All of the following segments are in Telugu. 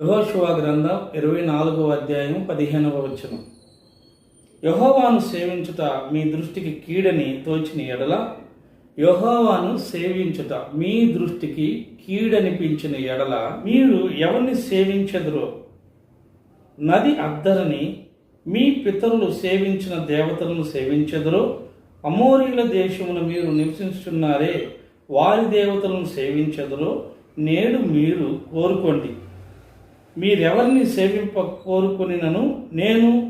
యహోశువ గ్రంథం ఇరవై నాలుగవ అధ్యాయం పదిహేనవ వచనం. యహోవాను సేవించుట మీ దృష్టికి కీడని తోచిన ఎడల యహోవాను సేవించుట మీ దృష్టికి కీడనిపించిన ఎడల మీరు ఎవరిని సేవించదురో? నది అద్దరని మీ పితరులు సేవించిన దేవతలను సేవించదురో? అమోరీల దేశమున మీరు నివసించున్నారే వారి దేవతలను సేవించదురో? నేడు మీరు కోరుకోండి. మీరెవరిని సేవింప కోరుకునినను నేను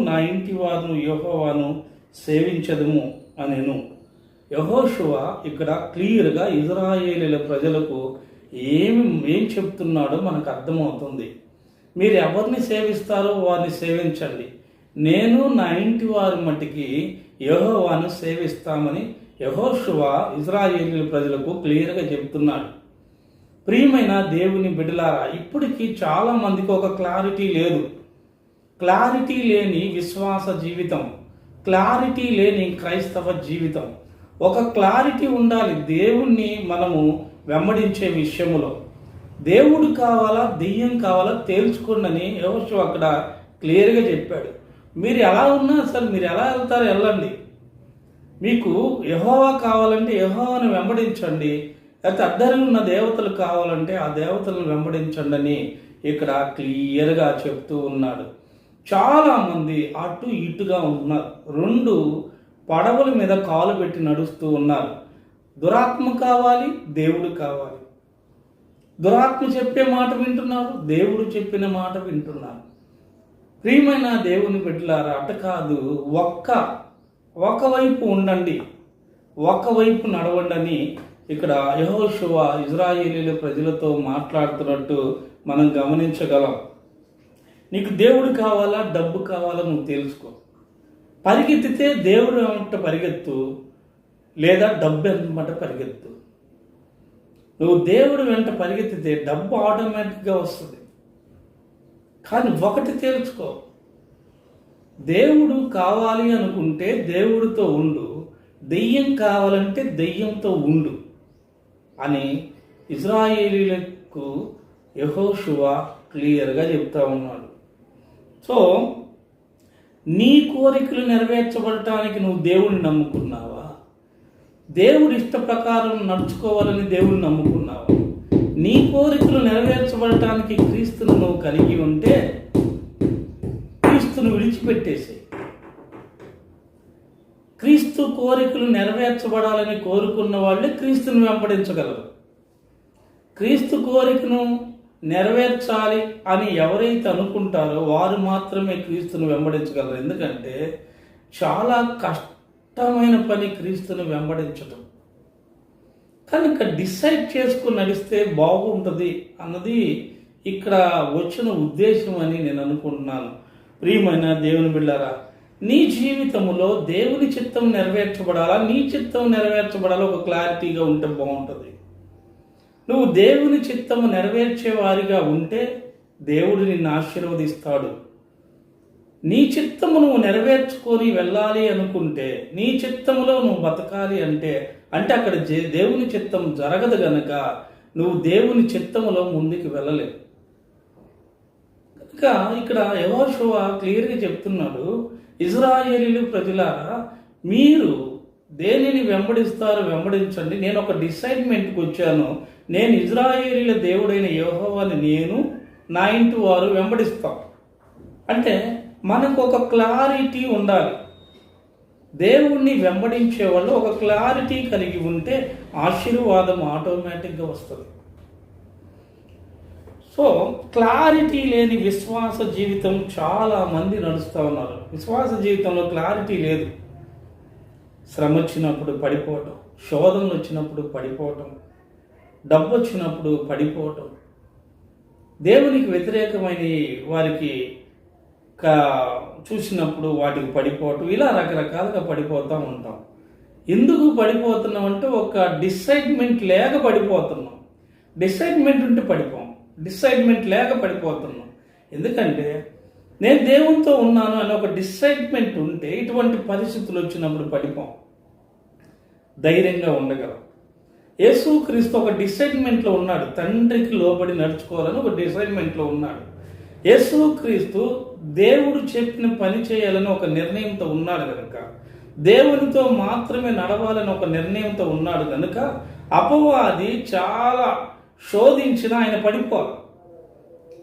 నా ఇంటి వారును యహోవాను సేవించదము అనేను. యహోషువ ఇక్కడ క్లియర్గా ఇజ్రాయేలీల ప్రజలకు ఏమి ఏం చెప్తున్నాడో మనకు అర్థమవుతుంది. మీరు ఎవరిని సేవిస్తారో వారిని సేవించండి. నేను నా ఇంటి వారి మట్టికి యహోవాను సేవిస్తామని యహోషువ ఇజ్రాయేలీల ప్రజలకు క్లియర్గా చెప్తున్నాడు. ప్రియమైన దేవుని బిడ్డలారా ఇప్పటికీ చాలా మందికి ఒక క్లారిటీ లేదు. క్లారిటీ లేని విశ్వాస జీవితం క్లారిటీ లేని క్రైస్తవ జీవితం. ఒక క్లారిటీ ఉండాలి దేవుణ్ణి మనము వెంబడించే విషయములో. దేవుడు కావాలా దెయ్యం కావాలా తేల్చుకోండి యోషు అక్కడ క్లియర్గా చెప్పాడు. మీరు ఎలా ఉన్నా సరే మీరు ఎలా వెళ్తారో వెళ్ళండి. మీకు యహోవా కావాలంటే యహోవాను వెంబడించండి. లేకపోతే అద్దరి ఉన్న దేవతలు కావాలంటే ఆ దేవతలను వెంబడించండి అని ఇక్కడ క్లియర్గా చెప్తూ ఉన్నాడు. చాలామంది అటు ఇటుగా ఉన్నారు. రెండు పడవల మీద కాలు పెట్టి నడుస్తూ ఉన్నారు. దురాత్మ కావాలి దేవుడు కావాలి. దురాత్మ చెప్పే మాట వింటున్నారు దేవుడు చెప్పిన మాట వింటున్నారు. ప్రియమైన దేవుని బిడ్డలారా అట కాదు ఒక్క ఒకవైపు ఉండండి ఒకవైపు నడవండి అని ఇక్కడ యహోశువ ఇజ్రాయేలీల ప్రజలతో మాట్లాడుతున్నట్టు మనం గమనించగలం. నీకు దేవుడు కావాలా డబ్బు కావాలా నువ్వు తెలుసుకో. పరిగెత్తితే దేవుడు వెంట పరిగెత్తు లేదా డబ్బు వెంట పరిగెత్తు. నువ్వు దేవుడు వెంట పరిగెత్తితే డబ్బు ఆటోమేటిక్గా వస్తుంది. కానీ ఒకటి తేల్చుకో దేవుడు కావాలి అనుకుంటే దేవుడితో ఉండు దెయ్యం కావాలంటే దెయ్యంతో ఉండు. అని ఇజ్రాయేలీలకు యహోషువ క్లియర్గా చెప్తా ఉన్నాడు. సో నీ కోరికలు నెరవేర్చబడటానికి నువ్వు దేవుడిని నమ్ముకున్నావా? దేవుడి ఇష్ట ప్రకారం నడుచుకోవాలని దేవుడిని నమ్ముకున్నావా? నీ కోరికలు నెరవేర్చబడటానికి క్రీస్తును నువ్వు కలిగి ఉంటే క్రీస్తును విడిచిపెట్టేసే క్రీస్తు కోరికలు నెరవేర్చబడాలని కోరుకున్న వాళ్ళే క్రీస్తును వెంబడించగలరు. క్రీస్తు కోరికను నెరవేర్చాలి అని ఎవరైతే అనుకుంటారో వారు మాత్రమే క్రీస్తును వెంబడించగలరు. ఎందుకంటే చాలా కష్టమైన పని క్రీస్తును వెంబడించడం కనుక డిసైడ్ చేసుకుని నడిస్తే బాగుంటుంది అన్నది ఇక్కడ వచ్చిన ఉద్దేశం అని నేను అనుకుంటున్నాను. ప్రియమైన దేవుని బిళ్ళారా నీ జీవితంలో దేవుని చిత్తం నెరవేర్చబడాలా? నీ చిత్తం నెరవేర్చబడాలా? ఒక క్లారిటీగా ఉంటే బాగుంటుంది. నువ్వు దేవుని చిత్తము నెరవేర్చే వారిగా ఉంటే దేవుడు నిన్ను ఆశీర్వదిస్తాడు. నీ చిత్తము నువ్వు నెరవేర్చుకొని వెళ్ళాలి అనుకుంటే నీ చిత్తములో నువ్వు బతకాలి అంటే అంటే అక్కడ దేవుని చిత్తం జరగదు గనక నువ్వు దేవుని చిత్తములో ముందుకు వెళ్ళలేవు. కనుక ఇక్కడ యహోషువ క్లియర్గా చెప్తున్నాడు ఇజ్రాయేలీలు ప్రజలారా మీరు దేనిని వెంబడిస్తారో వెంబడించండి. నేను ఒక డిసైడ్మెంట్కి వచ్చాను. నేను ఇజ్రాయేలీల దేవుడైన యెహోవాని నేను నా ఇంటి వారు వెంబడిస్తాం. అంటే మనకు ఒక క్లారిటీ ఉండాలి. దేవుణ్ణి వెంబడించే వాళ్ళు ఒక క్లారిటీ కలిగి ఉంటే ఆశీర్వాదం ఆటోమేటిక్గా వస్తుంది. సో క్లారిటీ లేని విశ్వాస జీవితం చాలా మంది నడుస్తూ ఉన్నారు. విశ్వాస జీవితంలో క్లారిటీ లేదు. శ్రమ వచ్చినప్పుడు పడిపోవటం శోధనలు వచ్చినప్పుడు పడిపోవటం డబ్బు వచ్చినప్పుడు పడిపోవటం. దేవునికి వ్యతిరేకమైన వారికి చూసినప్పుడు వాటికి పడిపోవటం. ఇలా రకరకాలుగా పడిపోతూ ఉంటాం. ఎందుకు పడిపోతున్నాం అంటే ఒక డిసైడ్మెంట్ లేక పడిపోతున్నాం. డిసైడ్మెంట్ ఉంటే పడిపోం. డిసైడ్మెంట్ లేక పడిపోతున్నాం. ఎందుకంటే నేను దేవునితో ఉన్నాను అని ఒక డిసైడ్మెంట్ ఉంటే ఇటువంటి పరిస్థితులు వచ్చినప్పుడు పడిపోం. ధైర్యంగా ఉండగలం. యేసుక్రీస్తు ఒక డిసైడ్మెంట్లో ఉన్నాడు. తండ్రికి లోబడి నడుచుకోవాలని ఒక డిసైడ్మెంట్లో ఉన్నాడు. యేసుక్రీస్తు దేవుడు చెప్పిన పని చేయాలని ఒక నిర్ణయంతో ఉన్నాడు కనుక దేవునితో మాత్రమే నడవాలని ఒక నిర్ణయంతో ఉన్నాడు కనుక అపవాది చాలా శోధించిన ఆయన పడిపోరు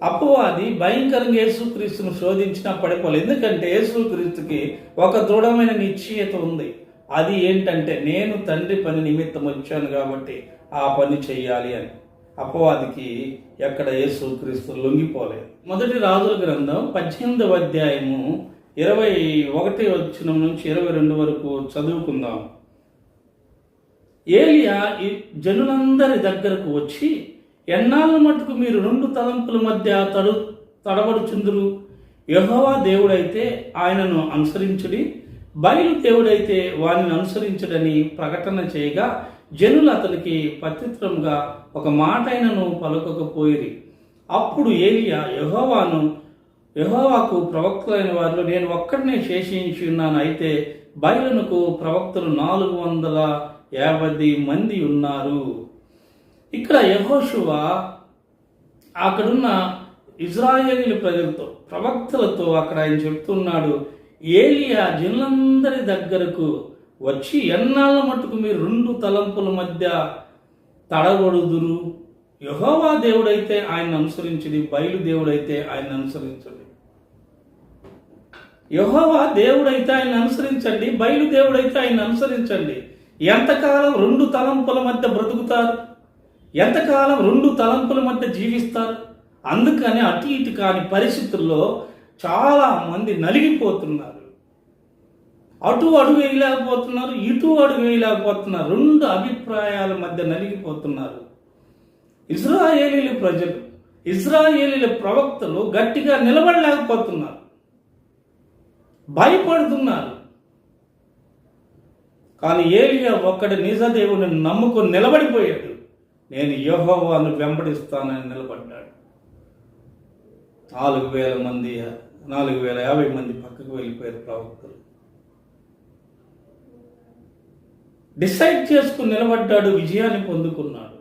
అపవాది భయంకరంగా యేసుక్రీస్తును శోధించినా పడిపోలేదు ఎందుకంటే యేసుక్రీస్తుకి ఒక దృఢమైన నిశ్చయత ఉంది. అది ఏంటంటే నేను తండ్రి పని నిమిత్తం వచ్చాను కాబట్టి ఆ పని చెయ్యాలి అని. అపవాదికి ఎక్కడ యేసుక్రీస్తు లొంగిపోలేదు. మొదటి రాజుల గ్రంథం పద్దెనిమిదవ అధ్యాయము ఇరవై ఒకటి వచ్చిన నుంచి ఇరవై రెండు వరకు చదువుకుందాం. ఏలియా ఈ జనులందరి దగ్గరకు వచ్చి ఎన్నాళ్ళ మటుకు మీరు రెండు తలంపుల మధ్య తడు తడబడుచుందురు? యహోవా దేవుడైతే ఆయనను అనుసరించుడి. బయలు దేవుడైతే వారిని అనుసరించడని ప్రకటన చేయగా జనులు అతనికి పతిత్రంగా ఒక మాటైనను పలుకకపోయిరి. అప్పుడు ఏలియా యహోవాను యహోవాకు ప్రవక్తలైన వారిలో నేను ఒక్కడినే శేషించి ఉన్నాను. అయితే బయలునకు ప్రవక్తలు నాలుగు వందల యాభై మంది ఉన్నారు. ఇక్కడ యహోషువ అక్కడున్న ఇజ్రాయేలీ ప్రజలతో ప్రవక్తలతో అక్కడ ఆయన చెప్తున్నాడు ఏలియా జనులందరి దగ్గరకు వచ్చి ఎన్నాళ్ళ మట్టుకు మీరు రెండు తలంపుల మధ్య తడగొడుదురు యహోవా దేవుడైతే ఆయన అనుసరించడి బయలు దేవుడైతే ఆయన అనుసరించండి. యహోవా దేవుడైతే ఆయన అనుసరించండి బయలు దేవుడైతే ఆయన అనుసరించండి. ఎంతకాలం రెండు తలంపుల మధ్య బ్రతుకుతారు? ఎంతకాలం రెండు తలంపుల మధ్య జీవిస్తారు? అందుకని అటు ఇటు కాని పరిస్థితుల్లో చాలా మంది నలిగిపోతున్నారు. అటు అడుగు వేయలేకపోతున్నారు ఇటు అడుగు వేయలేకపోతున్నారు. రెండు అభిప్రాయాల మధ్య నలిగిపోతున్నారు. ఇజ్రాయేలీల ప్రజలు ఇజ్రాయేలీల ప్రవక్తలు గట్టిగా నిలబడలేకపోతున్నారు. భయపడుతున్నారు. కానీ ఏలియా ఒక్కడి నిజదేవుని నమ్ముకుని నిలబడిపోయాడు. నేను యహోవాను వెంబడిస్తానని నిలబడ్డాడు. నాలుగు వేల మంది నాలుగు వేల యాభై మంది పక్కకు వెళ్ళిపోయారు ప్రవక్తలు. డిసైడ్ చేసుకుని నిలబడ్డాడు విజయాన్ని పొందుకున్నాడు.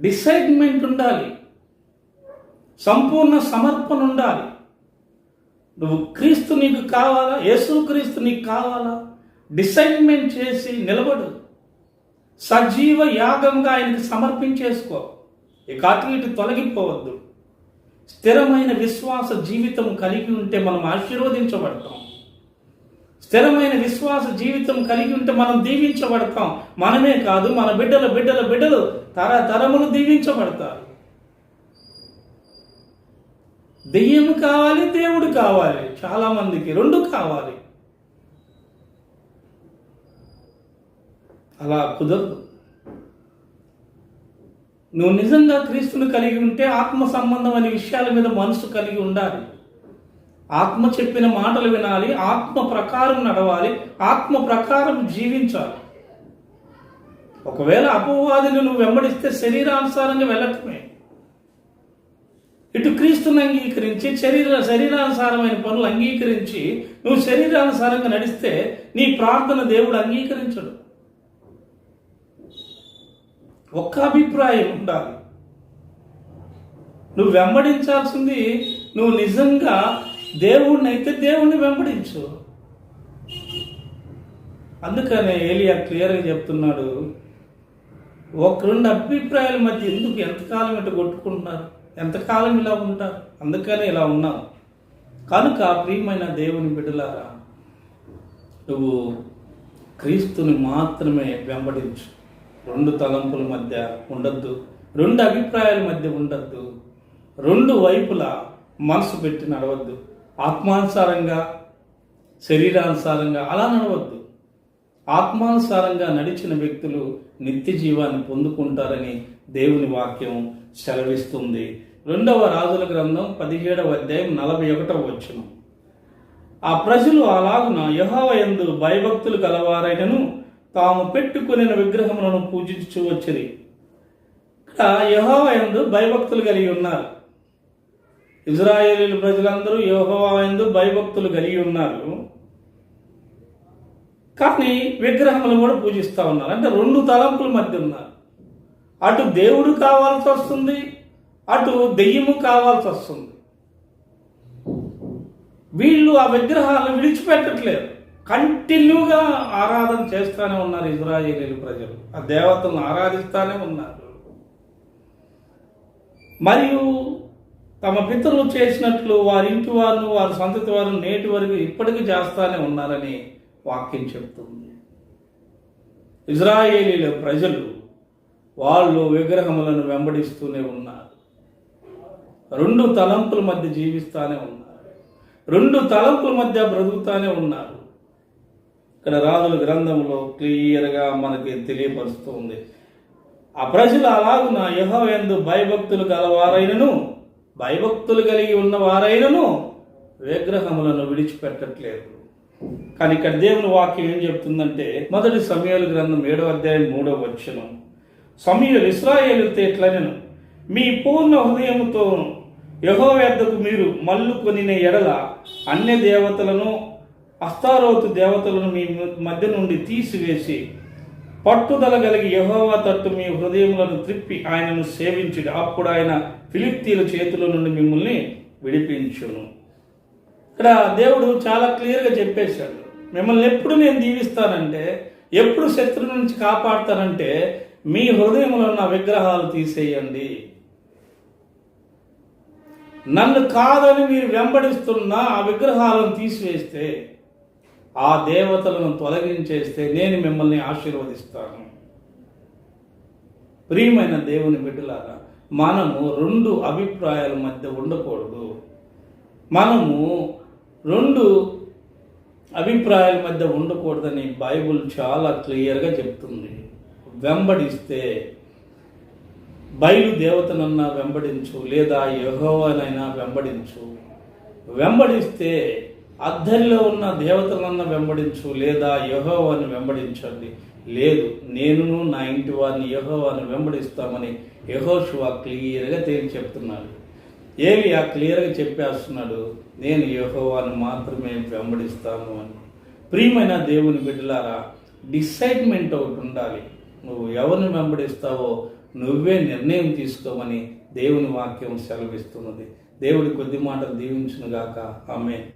డిసైడ్మెంట్ ఉండాలి. సంపూర్ణ సమర్పణ ఉండాలి. నువ్వు క్రీస్తు నీకు కావాలా? యేసు క్రీస్తు నీకు కావాలా? డిసైన్మెంట్ చేసి నిలబడు. సజీవ యాగంగా ఆయనకి సమర్పించేసుకో ఇక అటు ఇటు తొలగిపోవద్దు. స్థిరమైన విశ్వాస జీవితం కలిగి ఉంటే మనం ఆశీర్వదించబడతాం. స్థిరమైన విశ్వాస జీవితం కలిగి ఉంటే మనం దీవించబడతాం. మనమే కాదు మన బిడ్డల బిడ్డల బిడ్డలు తరతరములు దీవించబడతారు. దెయ్యం కావాలి దేవుడు కావాలి చాలా మందికి రెండు కావాలి. అలా కుదరదు. నువ్వు నిజంగా క్రీస్తుని కలిగి ఉంటే ఆత్మ సంబంధం అనే విషయాల మీద మనసు కలిగి ఉండాలి. ఆత్మ చెప్పిన మాటలు వినాలి ఆత్మ ప్రకారం నడవాలి ఆత్మ ప్రకారం జీవించాలి. ఒకవేళ అపవాదిని నువ్వు వెంబడిస్తే శరీరానుసారంగా వెళ్ళటమే. ఇటు క్రీస్తుని అంగీకరించి శరీర శరీరానుసారమైన పనులు అంగీకరించి నువ్వు శరీరానుసారంగా నడిస్తే నీ ప్రార్థన దేవుడు అంగీకరించడు. ఒక్క అభిప్రాయం ఉండాలి. నువ్వు వెంబడించాల్సింది నువ్వు నిజంగా దేవుణ్ణి అయితే దేవుణ్ణి వెంబడించు. అందుకనే ఏలియా క్లియర్గా చెప్తున్నాడు ఒక రెండు అభిప్రాయాల మధ్య ఎందుకు ఎంతకాలం ఇటు కొట్టుకుంటున్నారు? ఎంతకాలం ఇలా ఉంటారు? అందుకనే ఇలా ఉన్నాం కనుక ప్రియమైన దేవుని బిడ్డలారా నువ్వు క్రీస్తుని మాత్రమే వెంబడించు. రెండు తలంపుల మధ్య ఉండద్దు రెండు అభిప్రాయాల మధ్య ఉండద్దు రెండు వైపులా మనసు పెట్టి నడవద్దు. ఆత్మానుసారంగా శరీరానుసారంగా అలా నడవద్దు. ఆత్మానుసారంగా నడిచిన వ్యక్తులు నిత్య జీవాన్ని పొందుకుంటారని దేవుని వాక్యం సెలవిస్తుంది. రెండవ రాజుల గ్రంథం పదిహేడవ అధ్యాయం నలభై ఒకటవ వచ్చును ఆ ప్రజలు అలాగున యహోవయందు భయభక్తులు కలవారైనను తాము పెట్టుకుని విగ్రహములను పూజించు వచ్చింది ఇక్కడ యహోవయందు భయభక్తులు కలిగి ఉన్నారు. ఇజ్రాయేలీ ప్రజలందరూ యహోవయందు భయభక్తులు కలిగి ఉన్నారు. కానీ విగ్రహములు కూడా పూజిస్తూ ఉన్నారు. అంటే రెండు తలంపుల మధ్య ఉన్నారు. అటు దేవుడు కావాల్సి వస్తుంది అటు దెయ్యము కావాల్సి వస్తుంది. వీళ్ళు ఆ విగ్రహాలను విడిచిపెట్టట్లేదు. కంటిన్యూగా ఆరాధన చేస్తూనే ఉన్నారు ఇజ్రాయేలీలు ప్రజలు. ఆ దేవతలను ఆరాధిస్తూనే ఉన్నారు. మరియు తమ పితరులు చేసినట్లు వారి ఇంటి వారిని వారి సంతతి వారు నేటి వరకు ఇప్పటికీ చేస్తానే ఉన్నారని వాక్యం చెప్తుంది. ఇజ్రాయేలీల ప్రజలు వాళ్ళు విగ్రహములను వెంబడిస్తూనే ఉన్నారు. రెండు తలంపుల మధ్య జీవిస్తానే ఉన్నారు. రెండు తలంపుల మధ్య బ్రతుకుతానే ఉన్నారు. ఇక్కడ రాజుల గ్రంథంలో క్లియర్గా మనకి తెలియపరుస్తుంది ఆ ప్రజలు అలాగున యహో ఎందు భయభక్తులు గలవారైనను భయభక్తులు కలిగి ఉన్న వారైనను విగ్రహములను విడిచిపెట్టట్లేదు. కానీ ఇక్కడ దేవుని వాక్యం ఏం చెప్తుందంటే మొదటి సమయాల గ్రంథం ఏడో అధ్యాయం మూడో వచ్చనం సమయాలు ఇస్రాయేలుతో ఎట్లనను మీ పూర్ణ హృదయముతో యహోవేద్దకు మీరు మల్లు కొనిన ఎడల అన్య దేవతలను అస్తారోతు దేవతలను మీ మధ్య నుండి తీసివేసి పట్టుదల కలిగి యహోవా తట్టు మీ హృదయములను త్రిప్పి ఆయనను సేవించుడు. అప్పుడు ఆయన ఫిలిప్తీల చేతుల నుండి మిమ్మల్ని విడిపించును. ఇక్కడ దేవుడు చాలా క్లియర్గా చెప్పేశాడు. మిమ్మల్ని ఎప్పుడు నేను దీవిస్తానంటే ఎప్పుడు శత్రు నుంచి కాపాడతానంటే మీ హృదయంలో ఉన్న విగ్రహాలు తీసేయండి. నన్ను కాదని మీరు వెంబడిస్తున్న ఆ విగ్రహాలను తీసివేస్తే ఆ దేవతలను తొలగించేస్తే నేను మిమ్మల్ని ఆశీర్వదిస్తాను. ప్రియమైన దేవుని బిడ్డలారా మనము రెండు అభిప్రాయాల మధ్య ఉండకూడదు. మనము రెండు అభిప్రాయాల మధ్య ఉండకూడదని బైబుల్ చాలా క్లియర్గా చెప్తుంది. వెంబడిస్తే బయలు దేవతనన్నా వెంబడించు లేదా యహోవనైనా వెంబడించు. వెంబడిస్తే అద్దరిలో ఉన్న దేవతలన్న వెంబడించు లేదా యహోవాని వెంబడించండి. లేదు నేనును నా ఇంటి వారిని యహోవాన్ని వెంబడిస్తామని యహోషువా క్లియర్గా తేలి చెప్తున్నాడు. ఏమి ఆ క్లియర్గా చెప్పేస్తున్నాడు నేను యహోవాను మాత్రమే వెంబడిస్తాను అని. ప్రియమైన దేవుని బిడ్డలారా డిసైడ్మెంట్ ఒకటి ఉండాలి. నువ్వు ఎవరిని వెంబడిస్తావో నువ్వే నిర్ణయం తీసుకోమని దేవుని వాక్యం సెలవిస్తున్నది. దేవుడి కొద్ది మాటలు దీవించునుగాక. ఆమె